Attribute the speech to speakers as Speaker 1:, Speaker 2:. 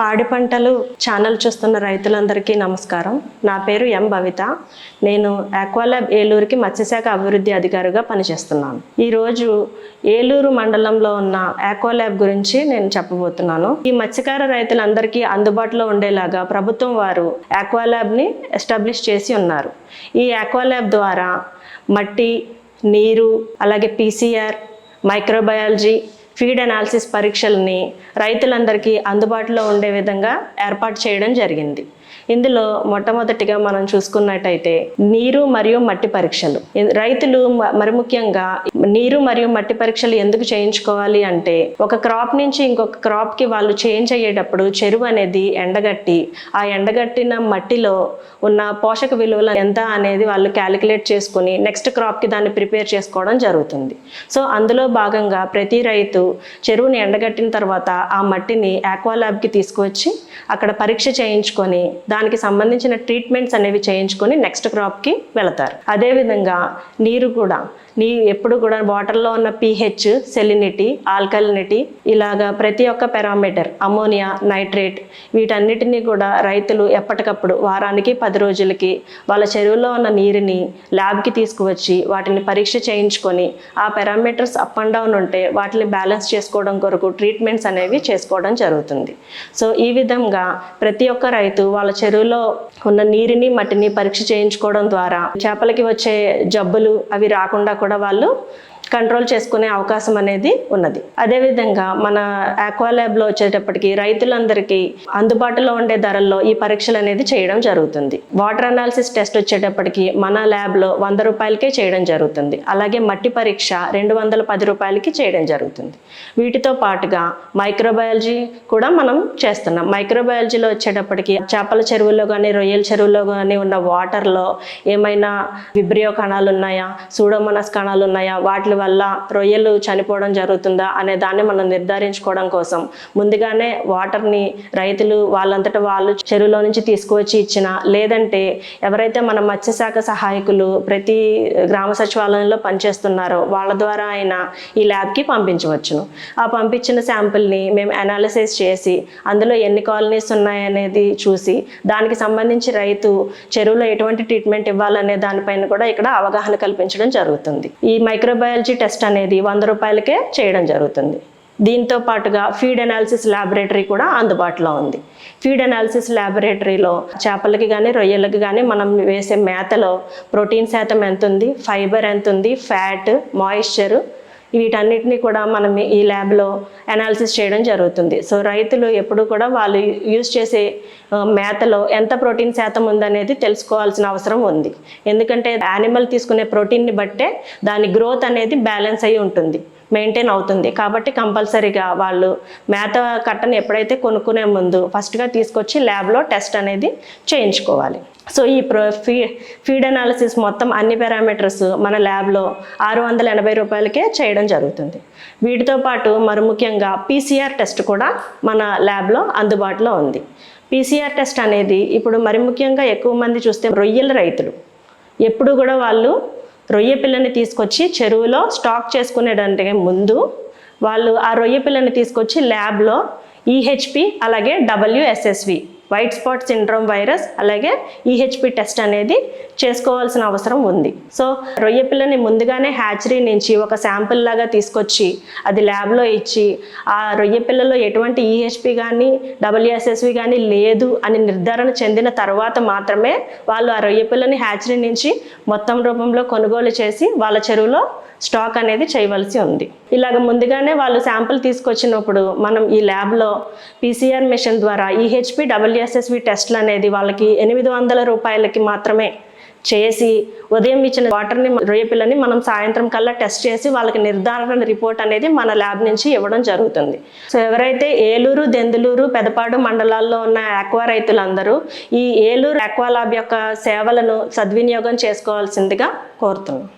Speaker 1: పాడి పంటలు ఛానల్ చూస్తున్న రైతులందరికీ నమస్కారం. నా పేరు ఎం భవిత నేను ఆక్వాలాబ్ ఏలూరుకి మత్స్యశాఖ అభివృద్ధి అధికారిగా పనిచేస్తున్నాను. ఈరోజు ఏలూరు మండలంలో ఉన్న ఆక్వాలాబ్ గురించి నేను చెప్పబోతున్నాను. ఈ మత్స్యకార రైతులందరికీ అందుబాటులో ఉండేలాగా ప్రభుత్వం వారు ఆక్వాలాబ్ని ఎస్టాబ్లిష్ చేసి ఉన్నారు. ఈ ఆక్వాలాబ్ ద్వారా మట్టి నీరు అలాగే పీసీఆర్ మైక్రోబయాలజీ ఫీడ్ అనాలిసిస్ పరీక్షల్ని రైతులందరికీ అందుబాటులో ఉండే విధంగా ఏర్పాటు చేయడం జరిగింది. ఇందులో మొట్టమొదటిగా మనం చూసుకున్నట్టయితే నీరు మరియు మట్టి పరీక్షలు. రైతులు మ- మరి ముఖ్యంగా నీరు మరియు మట్టి పరీక్షలు ఎందుకు చేయించుకోవాలి అంటే ఒక క్రాప్ నుంచి ఇంకొక క్రాప్కి వాళ్ళు చేంజ్ అయ్యేటప్పుడు చెరువు అనేది ఎండగట్టి ఆ ఎండగట్టిన మట్టిలో ఉన్న పోషక విలువలు ఎంత అనేది వాళ్ళు క్యాలిక్యులేట్ చేసుకుని నెక్స్ట్ క్రాప్కి దాన్ని ప్రిపేర్ చేసుకోవడం జరుగుతుంది. సో అందులో భాగంగా ప్రతి రైతు చెరువుని ఎండగట్టిన తర్వాత ఆ మట్టిని ఆక్వాలాబ్కి తీసుకువచ్చి అక్కడ పరీక్ష చేయించుకొని దాని దానికి సంబంధించిన ట్రీట్మెంట్స్ అనేవి చేయించుకొని నెక్స్ట్ క్రాప్కి వెళతారు. అదేవిధంగా నీరు కూడా నీ ఎప్పుడు కూడా వాటర్లో ఉన్న పీహెచ్ సెలినిటీ ఆల్కలినిటీ ఇలాగా ప్రతి ఒక్క పెరామీటర్ అమోనియా నైట్రేట్ వీటన్నిటినీ కూడా రైతులు ఎప్పటికప్పుడు వారానికి పది రోజులకి వాళ్ళ చెరువులో ఉన్న నీరుని ల్యాబ్కి తీసుకువచ్చి వాటిని పరీక్ష చేయించుకొని ఆ పెరామీటర్స్ అప్ అండ్ డౌన్ ఉంటే వాటిని బ్యాలెన్స్ చేసుకోవడం కొరకు ట్రీట్మెంట్స్ అనేవి చేసుకోవడం జరుగుతుంది. సో ఈ విధంగా ప్రతి ఒక్క రైతు వాళ్ళ చెరువులో ఉన్న నీరుని మట్టిని పరీక్ష చేయించుకోవడం ద్వారా చేపలకి వచ్చే జబ్బులు అవి రాకుండా కూడా వాళ్ళు కంట్రోల్ చేసుకునే అవకాశం అనేది ఉన్నది. అదేవిధంగా మన ఆక్వా ల్యాబ్లో వచ్చేటప్పటికి రైతులందరికీ అందుబాటులో ఉండే ధరల్లో ఈ పరీక్షలు అనేది చేయడం జరుగుతుంది. వాటర్ అనాలిసిస్ టెస్ట్ వచ్చేటప్పటికి మన ల్యాబ్లో వంద రూపాయలకే చేయడం జరుగుతుంది. అలాగే మట్టి పరీక్ష రెండు వందల పది రూపాయలకి చేయడం జరుగుతుంది. వీటితో పాటుగా మైక్రోబయాలజీ కూడా మనం చేస్తున్నాం. మైక్రోబయాలజీలో వచ్చేటప్పటికి చేపల చెరువుల్లో కానీ రొయ్యల చెరువుల్లో కానీ ఉన్న వాటర్లో ఏమైనా విబ్రియో కణాలు ఉన్నాయా సూడోమోనాస్ కణాలు ఉన్నాయా వాటి వల్ల రొయ్యలు చనిపోవడం జరుగుతుందా అనే దాన్ని మనం నిర్ధారించుకోవడం కోసం. ముందుగానే వాటర్ని రైతులు వాళ్ళంతటా వాళ్ళు చెరువులో నుంచి తీసుకువచ్చి ఇచ్చిన లేదంటే ఎవరైతే మన మత్స్యశాఖ సహాయకులు ప్రతి గ్రామ సచివాలయంలో పనిచేస్తున్నారో వాళ్ళ ద్వారా అయినా ఈ ల్యాబ్కి పంపించవచ్చును. ఆ పంపించిన శాంపిల్ని మేము అనాలిసిస్ చేసి అందులో ఎన్ని కాలనీస్ ఉన్నాయనేది చూసి దానికి సంబంధించి రైతు చెరువులో ఎటువంటి ట్రీట్మెంట్ ఇవ్వాలనే దానిపైన కూడా ఇక్కడ అవగాహన కల్పించడం జరుగుతుంది. ఈ మైక్రోబయాలజీ టెస్ట్ అనేది వంద రూపాయలకే చేయడం జరుగుతుంది. దీంతో పాటుగా ఫీడ్ అనాలిసిస్ ల్యాబొరేటరీ కూడా అందుబాటులో ఉంది. ఫీడ్ అనాలిసిస్ ల్యాబొరేటరీలో చేపలకి కానీ రొయ్యలకి కానీ మనం వేసే మేతలో ప్రోటీన్ శాతం ఎంత ఉంది ఫైబర్ ఎంత ఉంది ఫ్యాట్ మాయిశ్చర్ వీటన్నిటిని కూడా మనం ఈ ల్యాబ్లో అనాలిసిస్ చేయడం జరుగుతుంది. సో రైతులు ఎప్పుడు కూడా వాళ్ళు యూజ్ చేసే మేతలో ఎంత ప్రోటీన్ శాతం ఉందనేది తెలుసుకోవాల్సిన అవసరం ఉంది. ఎందుకంటే యానిమల్ తీసుకునే ప్రోటీన్ని బట్టే దాని గ్రోత్ అనేది బ్యాలెన్స్ అయి ఉంటుంది. మెయింటైన్ అవుతుంది. కాబట్టి కంపల్సరీగా వాళ్ళు మేత కట్టను ఎప్పుడైతే కొనుక్కునే ముందు ఫస్ట్గా తీసుకొచ్చి ల్యాబ్లో టెస్ట్ అనేది చేయించుకోవాలి. సో ఈ ప్రో ఫీ ఫీడ్ అనాలిసిస్ మొత్తం అన్ని పారామీటర్స్ మన ల్యాబ్లో ఆరు వందల ఎనభై రూపాయలకే చేయడం జరుగుతుంది. వీటితో పాటు మరి ముఖ్యంగా పీసీఆర్ టెస్ట్ కూడా మన ల్యాబ్లో అందుబాటులో ఉంది. పీసీఆర్ టెస్ట్ అనేది ఇప్పుడు మరి ముఖ్యంగా ఎక్కువ మంది చూస్తే రొయ్యల రైతులు. ఎప్పుడు కూడా వాళ్ళు రొయ్య పిల్లని తీసుకొచ్చి చెరువులో స్టాక్ చేసుకునేటంటే ముందు వాళ్ళు ఆ రొయ్య పిల్లని తీసుకొచ్చి ల్యాబ్లో ఈహెచ్పి అలాగే WSSV white spot syndrome virus అలాగే ఈహెచ్పి టెస్ట్ అనేది చేసుకోవాల్సిన అవసరం ఉంది. సో రొయ్య పిల్లని ముందుగానే హ్యాచరీ నుంచి ఒక శాంపిల్ లాగా తీసుకొచ్చి అది ల్యాబ్లో ఇచ్చి ఆ రొయ్య పిల్లలో ఎటువంటి ఈహెచ్పి కానీ డబ్ల్యూఎస్ఎస్వి కానీ లేదు అని నిర్ధారణ చెందిన తర్వాత మాత్రమే వాళ్ళు ఆ రొయ్య పిల్లని హ్యాచరీ నుంచి మొత్తం రూపంలో కొనుగోలు చేసి వాళ్ళ చెరువులో స్టాక్ అనేది చేయవలసి ఉంది. ఇలాగ ముందుగానే వాళ్ళు శాంపుల్ తీసుకొచ్చినప్పుడు మనం ఈ ల్యాబ్లో పీసీఆర్ మిషన్ ద్వారా ఈహెచ్పి డబ్ల్యూఎస్ఎస్వి టెస్ట్లు అనేది వాళ్ళకి ఎనిమిది వందల రూపాయలకి మాత్రమే చేసి ఉదయం ఇచ్చిన వాటర్ని రొయ్య మనం సాయంత్రం కల్లా టెస్ట్ చేసి వాళ్ళకి నిర్ధారణ రిపోర్ట్ అనేది మన ల్యాబ్ నుంచి ఇవ్వడం జరుగుతుంది. సో ఎవరైతే ఏలూరు దెందులూరు పెదపాడు మండలాల్లో ఉన్న ఆక్వా రైతులందరూ ఈ ఏలూరు ఆక్వా ల్యాబ్ యొక్క సేవలను సద్వినియోగం చేసుకోవాల్సిందిగా కోరుతున్నాం.